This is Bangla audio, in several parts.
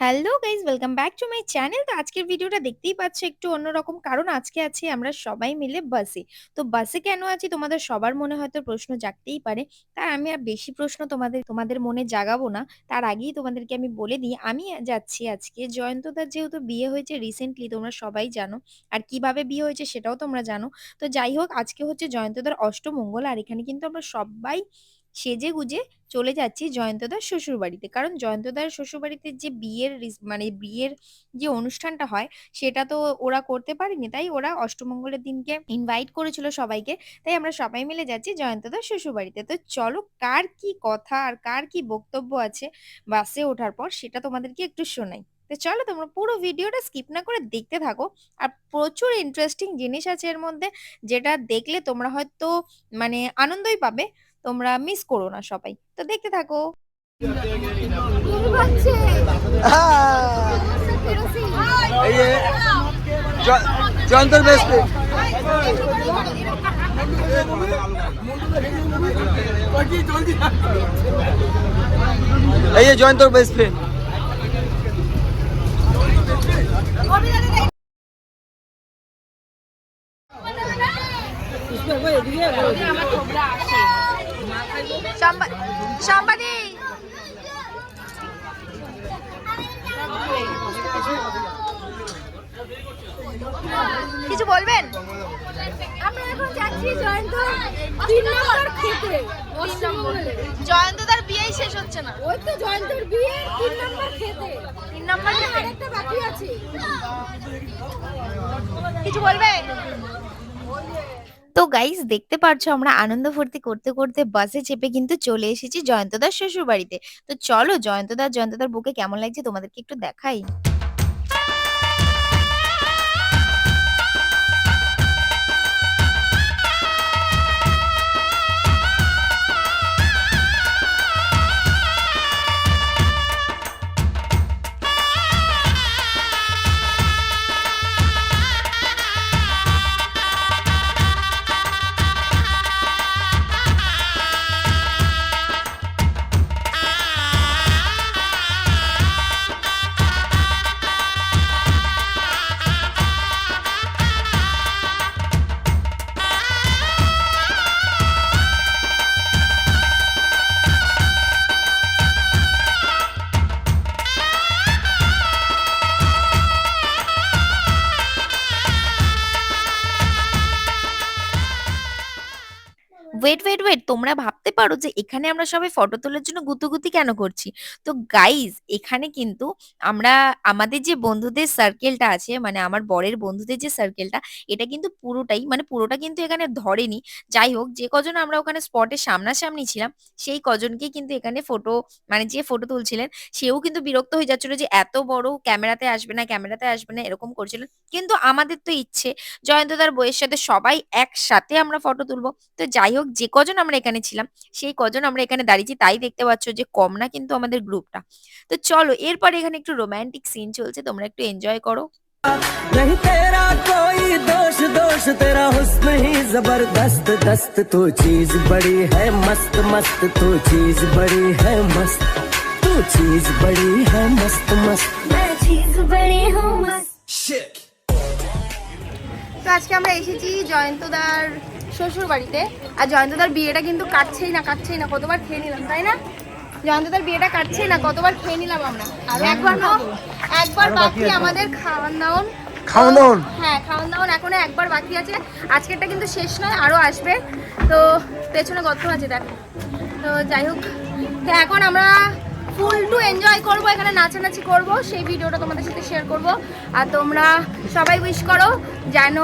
Hello guys welcome back to my channel তো আজকের ভিডিওটা দেখতেই পাচ্ছ, একটু অন্যরকম। কারণ আজকে আছি আমরা সবাই মিলে বাসে তো বাসে কেন আছি? তোমাদের সবার মনে হয়তো প্রশ্ন জাগতেই পারে। তার আমি আর বেশি প্রশ্ন তোমাদের তোমাদের মনে জাগাবো না। তার আগেই তোমাদেরকে আমি বলে দিই, আমি যাচ্ছি আজকে। জয়ন্তদার যেহেতু বিয়ে হয়েছে রিসেন্টলি তোমরা সবাই জানো। আর কীভাবে বিয়ে হয়েছে সেটাও তোমরা জানো। তো যাই হোক, আজকে হচ্ছে জয়ন্তদার অষ্টমঙ্গল। আর এখানে কিন্তু আমরা সবাই সেজে গুজে চলে যাচ্ছি জয়ন্তদার শ্বশুরবাড়িতে। কারণ জয়ন্তদার শ্বশুরবাড়িতে যে বিয়ের মানে বিয়ের যে অনুষ্ঠানটা হয়, সেটা তো ওরা করতে পারেনি। তাই ওরা অষ্টমঙ্গলের দিনকে ইনভাইট করেছিল সবাইকে। তাই আমরা সবাই মিলে যাচ্ছি জয়ন্তদার শ্বশুরবাড়িতে। তো চলো, কার কি কথা আর কার কি বক্তব্য আছে বাসে ওঠার পর, সেটা তোমাদেরকে একটু শোনাই। তো চলো, তোমরা পুরো ভিডিওটা স্কিপ না করে দেখতে থাকো। আর প্রচুর ইন্টারেস্টিং জিনিস আছে এর মধ্যে, যেটা দেখলে তোমরা হয়তো মানে আনন্দই পাবে। তোমরা মিস করো না সবাই। তো দেখতে থাকো। এই যে জয়ন্তর বেস্ট এই জয়ন্তর বেস্ট ফ্রেন্ড সাংবাদিক কিছু বলবেন? আমরা এখন যাচ্ছি জয়ন্ত তিন নম্বর খেতে। অষ্টমঙ্গলে। জয়ন্তদার বিয়েই শেষ হচ্ছে না। ওই তো জয়ন্তর বিয়ে তিন নম্বর খেতে। তিন নম্বর আরেকটা বাকি আছে। কিছু বলবে তো গাইস দেখতে পারছ আমরা আনন্দ ফুর্তি করতে করতে বাসে চেপে কিন্তু চলে এসেছি জয়ন্তদার শ্বশুর বাড়িতে তো চলো জয়ন্তদার জয়ন্তদার বুকে কেমন লাগছে তোমাদেরকে একটু দেখাই। ওয়েট ওয়েট ওয়েট তোমরা ভাবতে পারো যে এখানে আমরা সবাই ফটো তোলার জন্য গুতুগুতি কেন করছি? তো গাইজ এখানে কিন্তু আমরা, আমাদের যে বন্ধুদের সার্কেলটা আছে মানে আমার বরের বন্ধুদের যে সার্কেলটা এটা কিন্তু পুরোটাই মানে পুরোটা কিন্তু এখানে ধরেনি। যাই হোক, যে কজন আমরা ওখানে স্পটের সামনাসামনি ছিলাম, সেই কজনকে কিন্তু এখানে ফটো মানে যে ফটো তুলছিলেন, সেও কিন্তু বিরক্ত হয়ে যাচ্ছিল যে এত বড় ক্যামেরাতে আসবে না, ক্যামেরাতে আসবে না, এরকম করছিলেন কিন্তু আমাদের তো ইচ্ছে, জয়ন্ত জয়ন্তদার বইয়ের সাথে সবাই একসাথে আমরা ফটো তুলবো। তো যাই হোক যে কজন আমরা এখানে ছিলাম সেই কজন আমরা এখানে দাঁড়িয়েছি তাই দেখতে পাচ্ছ যে কম না কিন্তু আমাদের গ্রুপটা তো চলো এরপর এখানে একটু রোমান্টিক সিন চলছে তোমরা একটু এনজয় করো नहीं तेरा कोई दोष दोष तेरा हुस्न ही जबरदस्त दस्त तू चीज बड़ी है मस्त मस्त तू चीज बड़ी है मस्त तू चीज बड़ी है मस्त मस्त मैं चीज बड़ी हूँ मस्त তো আজকে আমরা এসেছি জয়ন্তদার শ্বশুর বাড়িতে। আর জয়ন্তদার বিয়েটা কিন্তু কাটছেই না কাটছেই না কতবার খেয়ে নিলাম তাই না? জয়ন্তদার বিয়েটা কাটছেই না কতবার খেয়ে নিলাম আমরা। আর একবার না একবার বাকি আমাদের খাওয়ান দাওন খাওয়ান দাওন? হ্যাঁ খাওয়ান দাওন এখনও একবার বাকি আছে। আজকেরটা কিন্তু শেষ নয় আরও আসবে। তো পেছনে কত আছে দেখো। তো যাই হোক তো এখন আমরা ফুল টু এনজয় করব এখানে নাচানাচি করব সেই ভিডিওটা তোমাদের সাথে শেয়ার করব। আর তোমরা সবাই উইশ করো যেন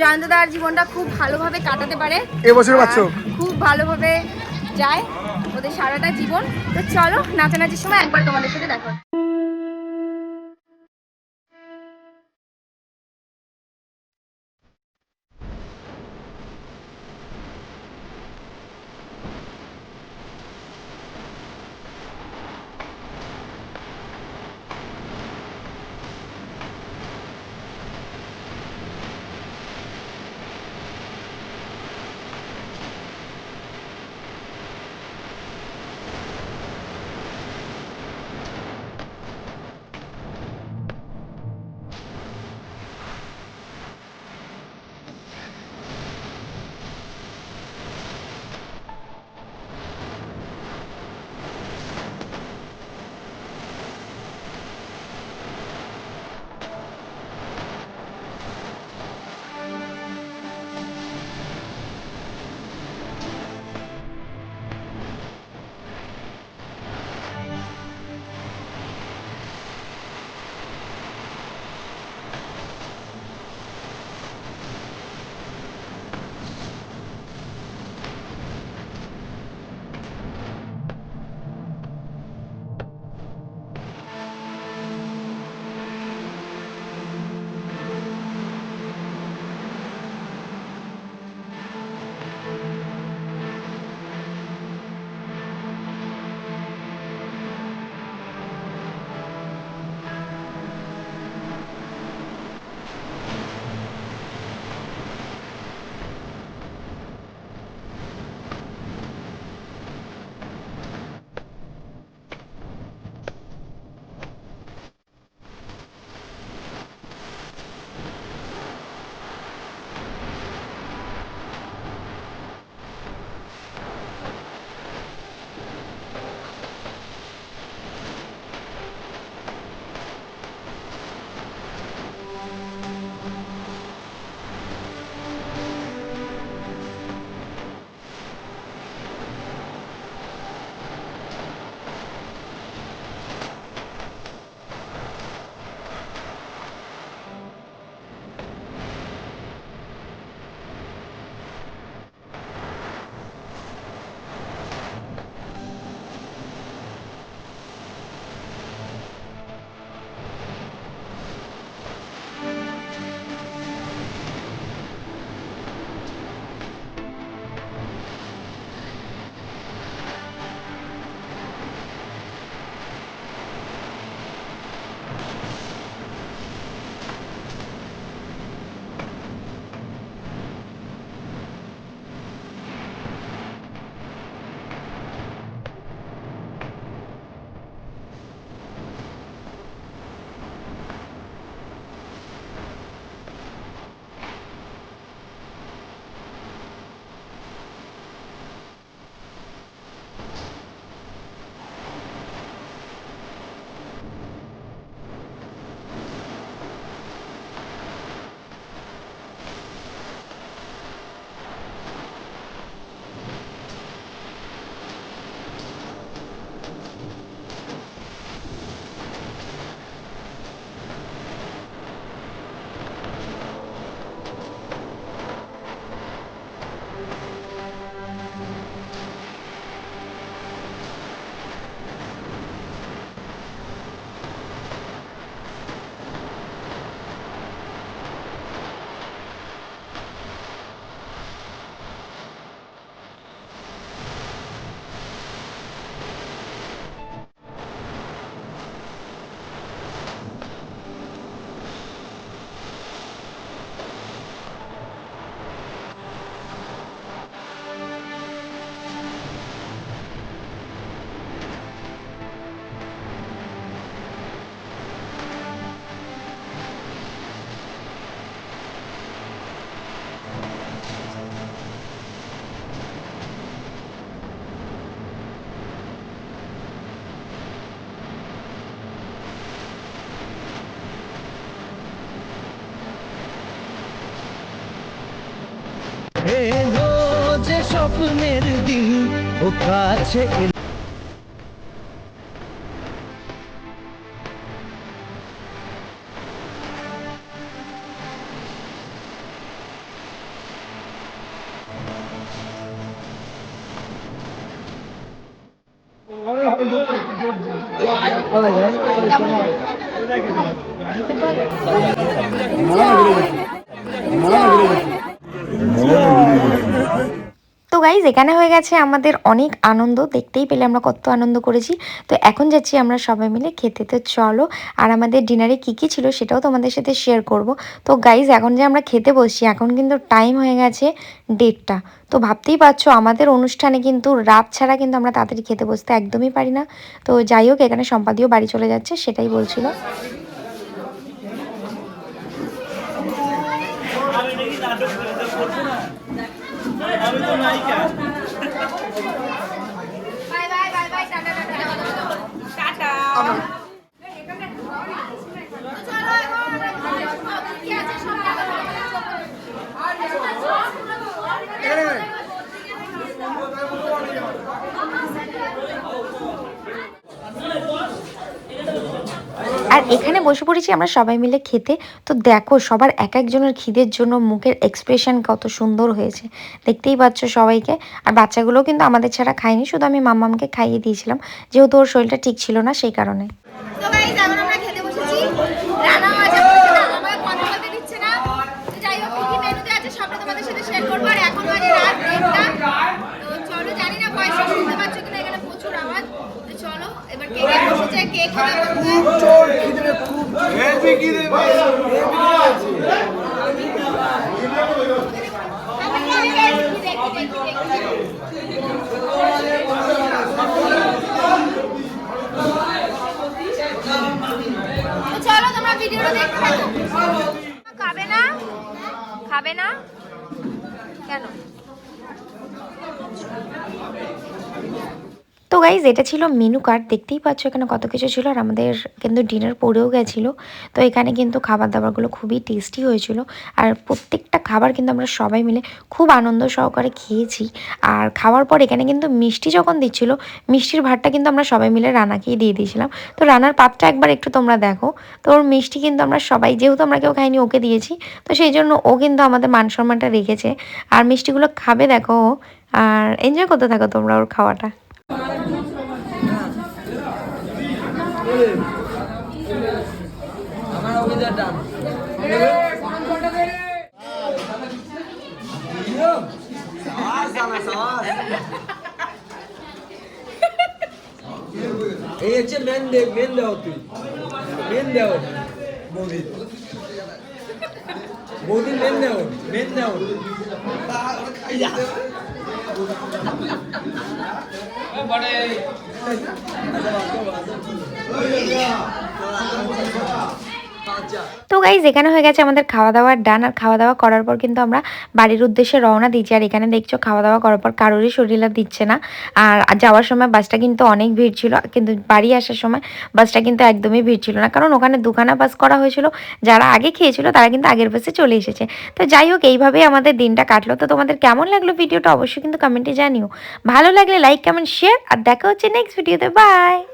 জয়ন্তদার জীবনটা খুব ভালোভাবে কাটাতে পারে। এবছর বাচ্চা? খুব ভালোভাবে যায় ওদের সারাটা জীবন। তো চলো নাচানাচির সময় একবার তোমাদের সাথে দেখো স্বপ্নের দিন ও কাছে এলো তো গাইজ এখানে হয়ে গেছে আমাদের অনেক আনন্দ। দেখতেই পেলে আমরা কত আনন্দ করেছি। তো এখন যাচ্ছি আমরা সবাই মিলে খেতে। তো চলো, আর আমাদের ডিনারে কী কী ছিল সেটাও তোমাদের সাথে শেয়ার করব। তো গাইজ এখন যে আমরা খেতে বসছি, এখন কিন্তু টাইম হয়ে গেছে ডেটটা তো ভাবতেই পারছ, আমাদের অনুষ্ঠানে কিন্তু রাত ছাড়া কিন্তু আমরা তাড়াতাড়ি খেতে বসতে একদমই পারি না। তো যাই হোক, এখানে সম্পাদিও বাড়ি চলে যাচ্ছে, সেটাই বলছিল। আমি তো বাই ஆமாம் এখানে বসে পড়েছি আমরা সবাই মিলে খেতে। তো দেখো, সবার এক একজনের খিদের জন্য মুখের এক্সপ্রেশন কত সুন্দর হয়েছে। দেখতেই পাচ্ছ সবাইকে। আর বাচ্চাগুলো কিন্তু আমাদের ছাড়া খায়নি, শুধু আমি মাম্মামকে খাইয়ে দিয়েছিলাম। যেহেতু ওর শরীরটা ঠিক ছিল না, সেই কারণে তো গাইস এখন আমরা খেতে বসেছি রানা আছে বলছে না আমাকে কথা বলতে দিচ্ছে না তো যাই হোক কি কি মেনুতে আছে সবটা তোমাদের সাথে শেয়ার করব আর এখন বাজে রাত দেড়টা তো চলো জানি না ভয়েস শুনতে পাচ্ছ কিনা এখানে প্রচুর আওয়াজ তো চলো এবার কে কে বসেছে কে খেতে বসবে আমি কি দেখি দেখি দেখি দেখি তো চলো তোমরা ভিডিওটা দেখতে খাবে না? খাবে না? কেন? গাইজ এটা ছিল মেনু কার্ড দেখতেই পাচ্ছ এখানে কত কিছু ছিল আর আমাদের কিন্তু ডিনার পড়েও গেছিল। তো এখানে কিন্তু খাবার দাবারগুলো খুবই টেস্টি হয়েছিল আর প্রত্যেকটা খাবার কিন্তু আমরা সবাই মিলে খুব আনন্দ সহকারে খেয়েছি। আর খাওয়ার পর এখানে কিন্তু মিষ্টি যখন দিচ্ছিল, মিষ্টির ভাতটা কিন্তু আমরা সবাই মিলে রানাকেই দিয়ে দিয়েছিলাম। তো রানার পাতটা একবার একটু তোমরা দেখো। তো ওর মিষ্টি কিন্তু আমরা সবাই, যেহেতু আমরা কেউ খাইনি, ওকে দিয়েছি। তো সেই জন্য ও কিন্তু আমাদের মান সম্মানটা রেখেছে। আর মিষ্টিগুলো খাবে দেখো। আর এনজয় করতে থাকো তোমরা ওর খাওয়াটা আমার অভিযোগ ডান এই হচ্ছে মেন দেখ মেন দেও তুই মেন দেও মোদি মোদি মেন দেও মেন দেও তো গাইজ এখানে হয়ে গেছে আমাদের খাওয়া দাওয়ার ডান আর খাওয়া দাওয়া করার পর কিন্তু আমরা বাড়ির উদ্দেশ্যে রওনা দিচ্ছি আর এখানে দেখছ খাওয়া দাওয়া করার পর কারোরই শরীর আর দিচ্ছে না। আর যাওয়ার সময় বাসটা কিন্তু অনেক ভিড় ছিল। কিন্তু বাড়ি আসার সময় বাসটা কিন্তু একদমই ভিড় ছিল না। কারণ ওখানে দুখানা বাস করা হয়েছিল। যারা আগে খেয়েছিল, তারা কিন্তু আগের বাসে চলে এসেছে। তো যাই হোক, এইভাবেই আমাদের দিনটা কাটলো। তো তোমাদের কেমন লাগল ভিডিওটা অবশ্যই কিন্তু কমেন্টে জানিও। ভালো লাগলে লাইক কমেন্ট শেয়ার আর দেখা হচ্ছে নেক্সট ভিডিওতে বাই